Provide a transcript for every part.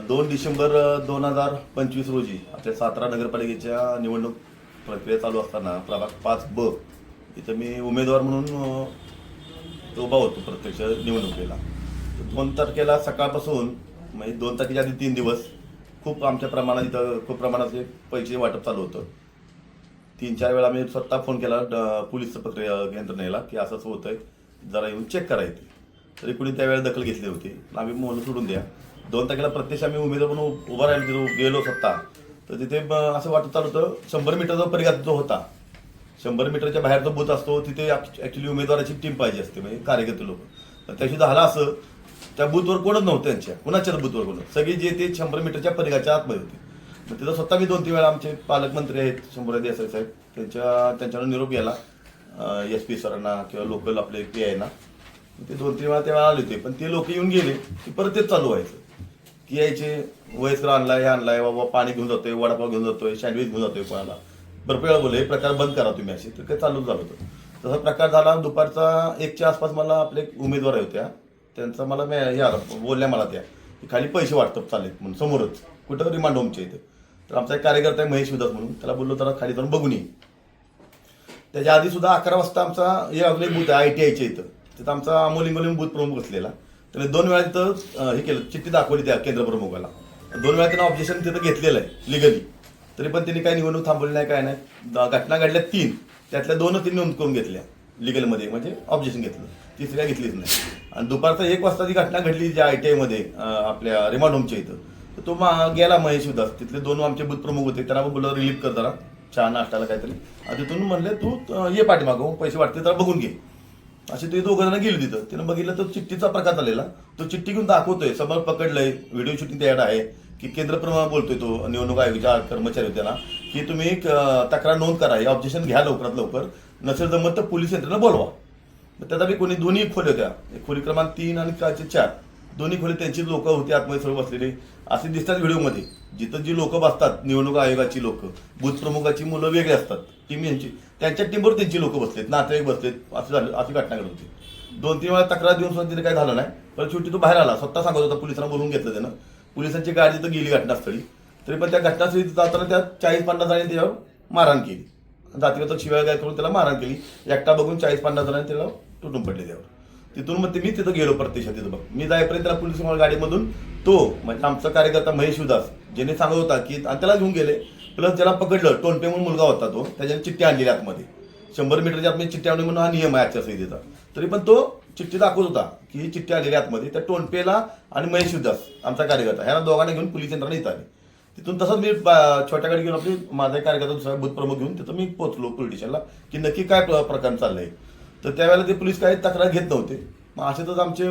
दोन डिसेंबर दोन हजार पंचवीस रोजी आपल्या सातारा नगरपालिकेच्या निवडणूक प्रक्रिया चालू असताना प्रभाग पाच ब इथं मी उमेदवार म्हणून उभा होतो प्रत्यक्ष निवडणुकीला. दोन तारखेला सकाळपासून म्हणजे दोन तारखेच्या आधी तीन दिवस खूप आमच्या प्रमाणात इथं खूप प्रमाणाचे पैसे वाटप चालू होतं. तीन चार वेळा मी स्वतः फोन केला ड- पोलीस प्रक्रिया यंत्रणेला की असंच होतं आहे जरा येऊन चेक करायचं तरी कुणी त्यावेळेला दखल घेतली होती. आम्ही मोहन सोडून द्या. दोन तारखेला प्रत्यक्ष आम्ही उमेदवार म्हणून उभा राहिलो गेलो स्वतः. तर तिथे असं वाटत चालू होतं शंभर मीटरचा परिघात जो होता शंभर मीटरच्या बाहेर जो बूथ असतो तिथे ऍक्च्युली उमेदवाराची टीम पाहिजे असते म्हणजे कार्यकर्ते लोक. तर त्याशी झालं असं त्या बूथवर कोणच नव्हतं त्यांच्या कुणाच्याच बूथवर कोण सगळी जे ते शंभर मीटरच्या परिघाच्या आतमध्ये होते. मग तिथं स्वतः मी दोन तीन वेळा आमचे पालकमंत्री आहेत शंभर देसाई साहेब त्यांच्या त्यांच्यावर निरोप गेला. एस पी सरांना किंवा लोकल आपले पी आयना ते दोन तीन वेळा तेव्हा आले होते पण ते लोक येऊन गेले की परत तेच चालू व्हायचं. की यायचे वयस्कर आणलाय हे आणलाय बाबा पाणी घेऊन जातोय वडापाव घेऊन जातोय सँडविच घेऊन जातोय कोणाला. भरपूर वेळा बोलले हे प्रकार बंद करा तुम्ही असे. तर काही चालूच झालं होतं. तसा प्रकार झाला दुपारचा एकच्या आसपास मला आपले एक उमेदवार होत्या त्यांचा मला मी हे आलं बोलल्या मला त्या की खाली पैसे वाटतात चालेल म्हणून समोरच. कुठं रिमांड होमच्या इथं. तर आमचा एक कार्यकर्ता आहे महेश उदास म्हणून त्याला बोललो त्याला खाली जाऊन बघून ये. त्याच्या आधी सुद्धा अकरा वाजता आमचा हे अगले बूथ आहे आय टी आयच्या इथं. तिथं आमचा अमोल इंगोली बूथ प्रमुख बसलेला. त्याने दोन वेळा तिथं हे केलं चिठ्ठी दाखवली त्या केंद्र प्रमुखाला. दोन वेळा त्यानं ऑब्जेक्शन तिथं घेतलेलं आहे लिगली तरी पण त्यांनी काही निवडणूक थांबवली नाही काय नाही. घटना घडल्या तीन. त्यातल्या दोनच त्यांनी नोंद करून घेतल्या लिगलमध्ये म्हणजे ऑब्जेक्शन घेतलं. तिसऱ्या घेतलीच नाही. आणि दुपारचा एक वाजता ती घटना घडली ज्या आय टी आयमध्ये आपल्या रिमांड होमच्या इथं तर तो मा- गेला महेश उदास. तिथले दोन आमचे बूथ प्रमुख होते. त्यांना आपण बोललो रिलीफ कर जरा. चहा नाश्त्याला काहीतरी. आणि तिथून म्हणले तू ये पाठीमागं. पैसे वाटते तर बघून घे. असे ते दोघं जण गेले तिथं. तिनं बघितलं तर चिठ्ठीचा प्रकार झालेला. तो चिठ्ठी घेऊन दाखवतोय. समोर पकडलंय. व्हिडिओ शूटिंग ॲड आहे. की केंद्र प्रमाण बोलतोय तो निवडणूक आयोगाच्या कर्मचारी होत्याला की तुम्ही एक, तक्रार नोंद करा. हे ऑब्जेक्शन घ्या लवकरात लवकर. नसेल जमत तर पोलीस यंत्रणा बोलवा. त्याचा मी कोणी दोन्ही खोल्या होत्या. एक खोली क्रमांक तीन आणि काचे चार. दोन्ही खोली त्यांची लोक होती. आतमध्ये सर्व बसलेली. असे दिसतात व्हिडिओमध्ये. जिथं जी लोक बसतात निवडणूक आयोगाची लोक. बूथ प्रमुखाची मुलं वेगळी असतात. टीम यांची त्यांच्या टीमवर त्यांची लोक बसलेत नातेवाईक बसलेत असं झालं अशी घटना घडत होती. दोन तीन वेळा तक्रार देऊन सुद्धा तिथे काय झालं नाही. पण शेवटी तो बाहेर आला. स्वतः सांगत होता पोलिसांना बोलून घेतलं त्यानं. पोलिसांची गाडी तिथं गेली घटनास्थळी. तरी पण त्या घटनास्थळी जाताना त्या चाळीस पन्नास जणांनी त्याच्यावर मारहाण केली. जातीगत शिवाय काय करून त्याला मारहाण केली. एकटा बघून चाळीस पन्नास जणांनी त्याला तुटून पडले त्यावर. तिथून मग ते मी तिथं गेलो प्रत्यक्षात तिथं बघ. मी जायपर्यंत त्याला पोलीस गाडीमधून तो म्हणजे आमचा कार्यकर्ता महेश उदास ज्याने सांगत होता की आणि त्याला घेऊन गेले. प्लस ज्याला पकडलं टोनपे म्हणून मुलगा होता तो त्याच्याने चिठ्ठी आणलेली आतमध्ये. शंभर मीटरच्या आतमध्ये चिठ्ठी आणली म्हणून हा नियम आहे आचारसंहितेचा तरी पण तो चिठ्ठी दाखवत होता की ही चिठ्ठी आलेली आतमध्ये त्या टोनपेला आणि महेश उदास आमचा कार्यकर्ता. ह्या दोघांना घेऊन पोलीस यंत्रणा इथं आली तिथून तसंच मी बा- घेऊन आपली माझा कार्यकर्ता दुसरा बूथ प्रमुख घेऊन तिथं मी पोहोचलो पोलीस स्टेशनला की नक्की काय प्र- प्रकार आहे तर त्यावेळेला ते पोलीस काही तक्रार घेत नव्हते. मग असेच आमचे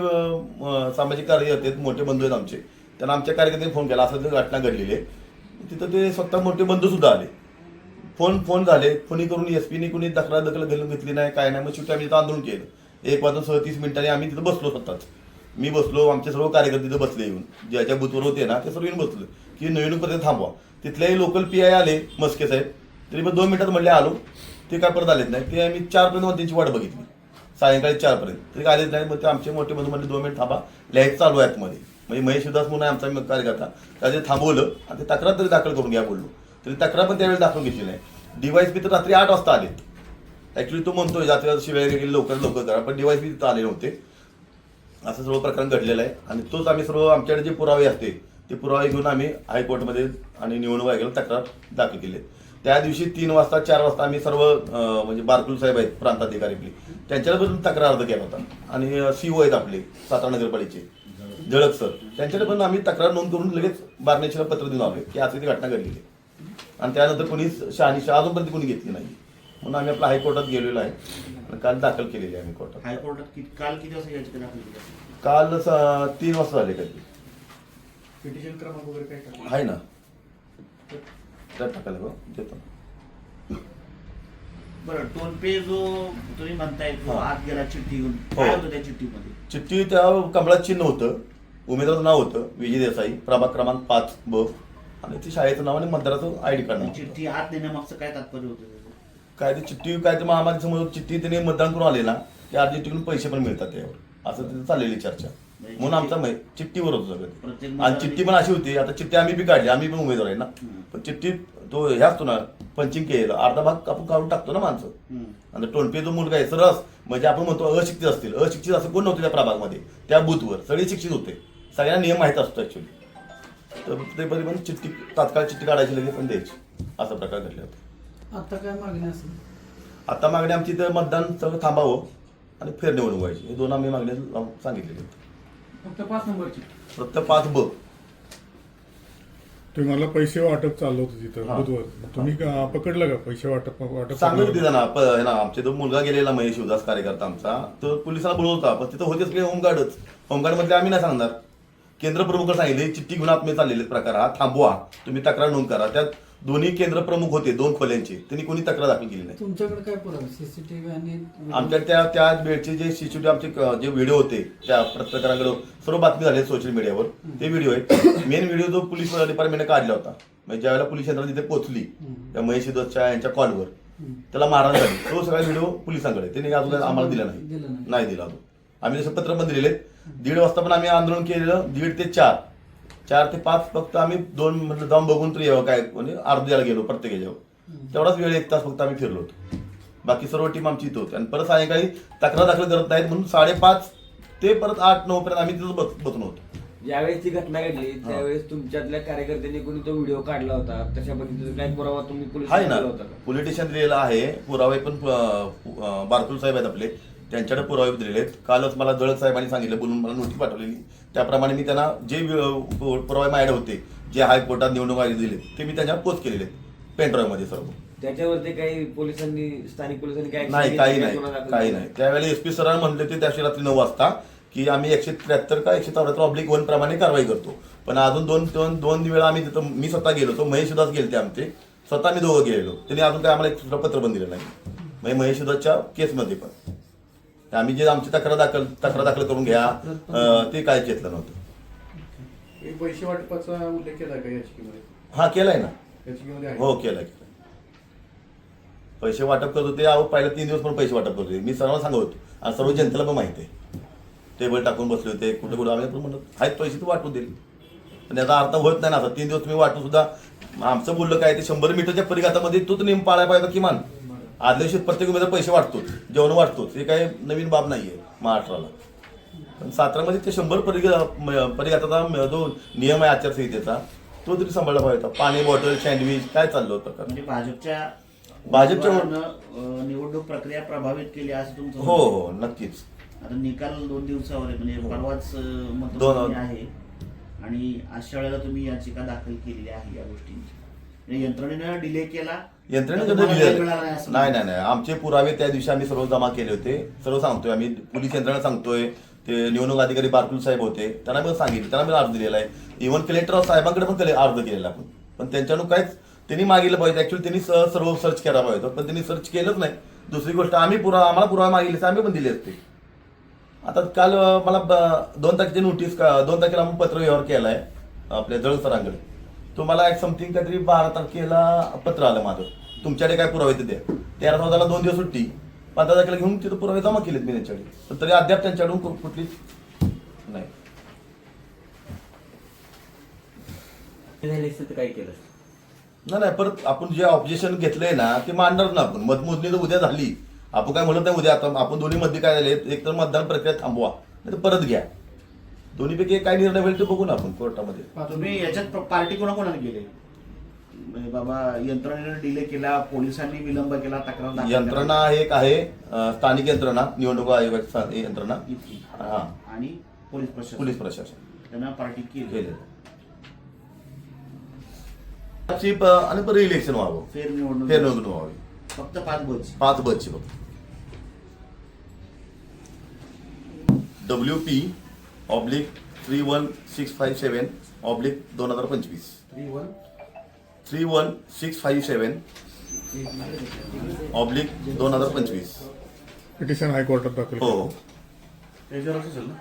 सामाजिक कार्य आहेत मोठे बंधू आहेत आमचे. त्यांना आमच्या कार्यकर्त्यांनी फोन केला असं घटना घडलेली आहे. तिथं ते स्वतः मोठे बंधू सुद्धा आले. फोन फोन झाले. फोनी करून एस पीने कुणी तक्रार दखल घालून घेतली नाही काय नाही. मग शेवटी आम्ही तिथं आंदोलन केलं. एक वाजून सदतीस मिनिटांनी आम्ही तिथं बसलो स्वतःच. मी बसलो आमचे सर्व कार्यकर्ते तिथं बसले येऊन. ज्याच्या बूथवर होते ना ते सर्व येऊन बसलो. की नवीन पर्यंत थांबवा. तिथलेही लोकल पी आय आले मस्के साहेब. तरी पण दोन मिनिटात म्हणले आलो. ते काय परत आलेच नाही. ते आम्ही चारपर्यंत त्यांची वाट बघितली. सायंकाळी चारपर्यंत तरी आलेच नाही मग ते आमचे मोठे बंधू म्हणले दोन मिनिट थांबा. लाइट चालू आहे आतमध्ये. म्हणजे महेश उदास म्हणून आमचा आमचा कार्यकर्ता त्याचे थांबवलं आणि ते तक्रार तरी दाखल करून घ्या बोललो. तरी तक्रार पण त्यावेळेस दाखवून घेतली नाही. डिवाईस बी तर रात्री आठ वाजता आले. ऍक्च्युली तो म्हणतोय रात्री शिवाय गेले लवकर लवकर करा. पण डिवाईस बी तिथं आले नव्हते. असं सर्व प्रकरण घडलेलं आहे. आणि तोच आम्ही सर्व आमच्याकडे जे पुरावे असते ते पुरावे घेऊन आम्ही हायकोर्टमध्ये आणि निवडणूक आयोगाला तक्रार दाखल केली त्या दिवशी तीन वाजता चार वाजता आम्ही सर्व म्हणजे बारकुल साहेब आहेत प्रांताधिकारी आपले त्यांच्याबद्दल तक्रार अर्ज केला होता. आणि सी ओ आहेत आपले सातारा नगरपालिकेचे. जळक सर. त्यांच्याकडे पण आम्ही तक्रार नोंद करून लगेच बारनेशीला पत्र देऊन आलो की अशी ती घटना घडलेली आहे. आणि त्यानंतर कोणी शहानिशा अजूनपर्यंत कोणी घेतली नाही. म्हणून आम्ही आपल्या हायकोर्टात गेलेलो आहे आणि काल दाखल केलेली आहे आम्ही कोर्टात. हायकोर्टात किती काल किती वाजता याचिका दाखल केली? असेल? काल स- तीन वाजता झाले कधी? पिटिशन क्रमांक वगैरे काय टाकला? आहे ना. त्यात टाकायला का देतो. बरं टोनपे जो तुम्ही म्हणताय तो हा. आत गेला चिठ्ठी घेऊन. हो. काय होतं त्या चिठ्ठीमध्ये? चिठ्ठी त्या कमळात चिन्ह होतं. उमेदवाराचं नाव होतं विजय देसाई प्रभाग क्रमांक पाच ब. आणि ते शाळेचं नाव आणि मतदाराचं आय डी कार्ड नाव. चिठ्ठी आत देण्यामागचं काय तात्पर्य होतं? त्याचं? काय ते चिठ्ठी काय ते महामारी समोर चिठ्ठी त्यांनी मतदान करून आले ना त्या अर्धी चिठ्ठीकडून पैसे पण मिळतात त्यावर असं तिथे चाललेली चर्चा. म्हणून आमचा मै- चिठ्ठीवर होतो सगळं प्रत्येक आणि चिठ्ठी पण अशी होती आता चिठ्ठी आम्ही बी काढली आम्ही पण उमेदवार आहे ना. हम्म. पण चिठ्ठी तो हे असतो ना पंचिंग केलेलं अर्धा भाग आपण काढून टाकतो ना माणसं. हम्म. आणि टोनपे जो मुलगा आहे सरस म्हणजे आपण म्हणतो अशिक्षित असतील. अशिक्षित असं कोण नव्हते त्या प्रभागमध्ये त्या बूथवर सगळे शिक्षित होते. सगळ्यांना नियम माहीत असतो ऍक्च्युली तर ते बरी पण चिठ्ठी तात्काळ चिठ्ठी काढायची लगेच पण द्यायची. असा प्रकार घडला होता. आता काय मागणी असेल? आता मागणी आमची तर मतदान सगळं थांबावं आणि फेरनिवडणूक व्हायची. हे दोन आम्ही मागण्या लावून सांगितलेले होते. फक्त पाच नंबरची. फक्त पाच ब. तुम्हाला पैसे वाटप चाललं होतं तिथं. बुधवार. तुम्ही का- पकडलं का पैसे वाटप वाटप सांगत? होते ना प- हे ना आमचे तो मुलगा गेलेला महेश शिवदास कार्यकर्ता आमचा तो पोलिसाला बोलवत होता. पण तिथं होतेच काही होमगार्डच. होमगार्डमध्ये आम्ही नाही सांगणार. केंद्र प्रमुख सांगितले चिठ्ठी घेऊन आत्मे चाललेले प्रकार हा थांबवा. तुम्ही तक्रार नोंद करा. त्यात दोन्ही केंद्र प्रमुख होते दोन खोल्यांचे. त्यांनी कोणी तक्रार दाखल केली नाही. तुमच्याकडे काय पुरावे सीसीटीव्ही आणि आमच्या त्या त्या वेळचे जे सीसीटीव्ही आमचे क- जे व्हिडिओ होते त्या पत्रकारांकडे सर्व बातमी झाले सोशल मीडियावर ते व्हिडिओ आहेत. मेन व्हिडिओ जो पोलीस डिपार्टमेंटने काढला होता. म्हणजे ज्यावेळेला पोलीस यंत्रणा तिथे पोहोचली त्या महेश शिवदासच्या यांच्या कॉलवर त्याला मारहाण झाली. तो सगळा व्हिडिओ पोलिसांकडे. त्यांनी अजून आम्हाला दिला नाही. दिला नाही. नाही दिला अजून. आम्ही जसं पत्र पण दिलेले दीड वाजता पण आम्ही आंदोलन केलेलं दीड ते चार. चार ते पाच फक्त आम्ही दोन म्हटलं जाऊन बघून तरी यावं काय म्हणजे अर्ध द्यायला गेलो प्रत्येक याच्यावर. तेवढाच वेळ एक तास फक्त आम्ही फिरलो होतो. बाकी सर्व टीम आमची इथं होती. आणि परत सायंकाळी तक्रार दाखल करत नाहीत म्हणून साडेपाच ते परत आठ नऊ पर्यंत आम्ही तिथं बस- बसून होतो. ज्यावेळेस ती घटना घडली त्यावेळेस तुमच्यातल्या कार्यकर्त्यांनी कोणी तो व्हिडिओ काढला होता? तशा पद्धतीचा काही पुरावा तुम्ही पोलीस आहे ना. होता पोलिटिशियन दिलेला आहे. पुरावे पण बारकुल साहेब आहेत आपले. त्यांच्याकडे पुरावे दिलेले आहेत. कालच मला दळत साहेबांनी सांगितलं बोलून मला नोटीस पाठवलेली. त्याप्रमाणे मी त्यांना जे पुरावे माझ्याकडे होते जे हायकोर्टात निवडणूक आयोजित दिले ते मी त्यांच्या पोस्ट केलेले आहेत पेनड्राईव्हमध्ये सर्व. त्याच्यावरती काही पोलिसांनी स्थानिक पोलिसांनी काही नाही काही काही नाही काही? नाही. त्यावेळेला एस पी सरांनी म्हणले ते त्याशी रात्री नऊ वाजता की आम्ही एकशे त्र्याहत्तर का एकशे चौऱ्याहत्तर ऑब्लिक वन प्रमाणे कारवाई करतो. पण अजून दोन दोन दोन वेळा आम्ही तिथं मी स्वतः गेलो होतो महेश सुद्धाच गेले ते आमचे. स्वतः मी दोघं गेलेलो. त्यांनी अजून काय आम्हाला एक सुद्धा पत्र पण दिलं नाही. म्हणजे महेश सुद्धाच्या केसमध्ये पण. आम्ही जे आमची तक्रार दाखल तक्रार दाखल करून घ्या अं, ते काय घेतलं नव्हतं. पैसे वाटपाचा उल्लेख केला का याचिकेमध्ये? हा केलाय ना. याचिकेमध्ये आहे. हो केलाय केलाय. पैसे वाटप करत होते अहो पहिल्या तीन दिवस पण पैसे वाटप करत होते. मी सर्वांना सांगत होतो. आणि सर्व जनतेला पण माहिती आहे. टेबल टाकून बसले होते कुठे कुठे आम्ही पण म्हणत आहेत पैसे तू वाटून देईल. पण याचा अर्थ होत नाही ना. आता तीन दिवस तुम्ही वाटून सुद्धा आमचं बोललं काय ते शंभर मीटरच्या परिघातामध्ये तोच नेम पाळायला पाहिजे किमान. आदल्या दिवशी प्रत्येक उमेदवार पैसे वाटतोच जेवण वाटतोच हे काही नवीन बाब नाहीये महाराष्ट्राला. पण सातारामध्ये ते शंभर परिघा परिघाताचा जो नियम आहे आचारसंहितेचा तो तरी सांभाळला पाहिजे पाणी बॉटल सँडविच काय चाललं होतं म्हणजे भाजपच्या भाजपच्या- निवडणूक प्रक्रिया प्रभावित केली असं तुमचं हो हो नक्कीच. आहे. आता निकाल दोन दिवसावर आहे म्हणजे परवाच अं, मतदान दोन- आहे. आणि अशा वेळेला तुम्ही याचिका दाखल केलेली आहे या गोष्टींची. म्हणजे यंत्रणेनं डिले केला मिळाला नाही नाही नाही. आमचे पुरावे त्या दिवशी आम्ही सर्व जमा केले होते. सर्व सांगतोय आम्ही. पोलीस यंत्रणा सांगतोय. ते निवडणूक अधिकारी बारकुल साहेब होते. त्यांना पण सांगितलं. त्यांना पण अर्ज दिलेला आहे. इव्हन कलेक्टर साहेबांकडे पण केले- अर्ज केलेला आपण. पण त्यांच्याकडून काहीच त्यांनी मागितलं पाहिजे. ऍक्च्युली त्यांनी सर्व सर्च करायला पाहिजे. पण त्यांनी सर्च केलंच नाही. दुसरी गोष्ट आम्ही पुरा आम्हाला पुरावा मागितले आम्ही पण दिले असते. आता काल मला दोन तारखेची नोटीस दोन तारखेला आपण पत्र व्यवहार केलाय. आपल्या जळ सरांकडे तो मला एक समथिंग काहीतरी बारा तारखेला पत्र आलं माझं. तुमच्याकडे काय पुरावे ते द्या तेरा चौदाला दोन दिवस सुट्टी. पंधरा तारखेला घेऊन तिथं पुरावे जमा केलेत मी त्यांच्याकडे. पण तरी अद्याप त्यांच्याकडून कु- कुठलीच नाही. झाली तर काय केलं? नाही नाही परत आपण जे ऑब्जेक्शन घेतलंय ना ते मांडणार ना आपण. मतमोजणी जर उद्या झाली. आपण काय म्हणत नाही उद्या. आता आपण दोन्ही मध्ये काय झाले एक तर मतदान प्रक्रिया थांबवा. नाही तर परत घ्या. दोन्हीपैकी काय निर्णय होईल ते बघू ना आपण कोर्टामध्ये. तुम्ही याच्यात पार्टी कोणाकोणाला गेले म्हणजे बाबा यंत्रणेनं डिले केला पोलिसांनी विलंब केला तक्रार दाखल केला. यंत्रणा एक आहे. अं, स्थानिक यंत्रणा निवडणूक आयोगाची सा- यंत्रणा. इतकी. हा. आणि पोलीस प्रशासन. पोलीस प्रशासन. त्यांना पार्टी केली. केलेलं ची प- आणि परत इलेक्शन व्हावं. फेर फेर निवडणूक व्हावी. फक्त पाच बस पाच बसची फक्त. W P oblique three one six five seven oblique दोन हजार पंचवीस three one three one six five seven oblique दोन हजार पंचवीस पिटिशन हायकोर्टात दाखल हो त्याच्यावर असेल ना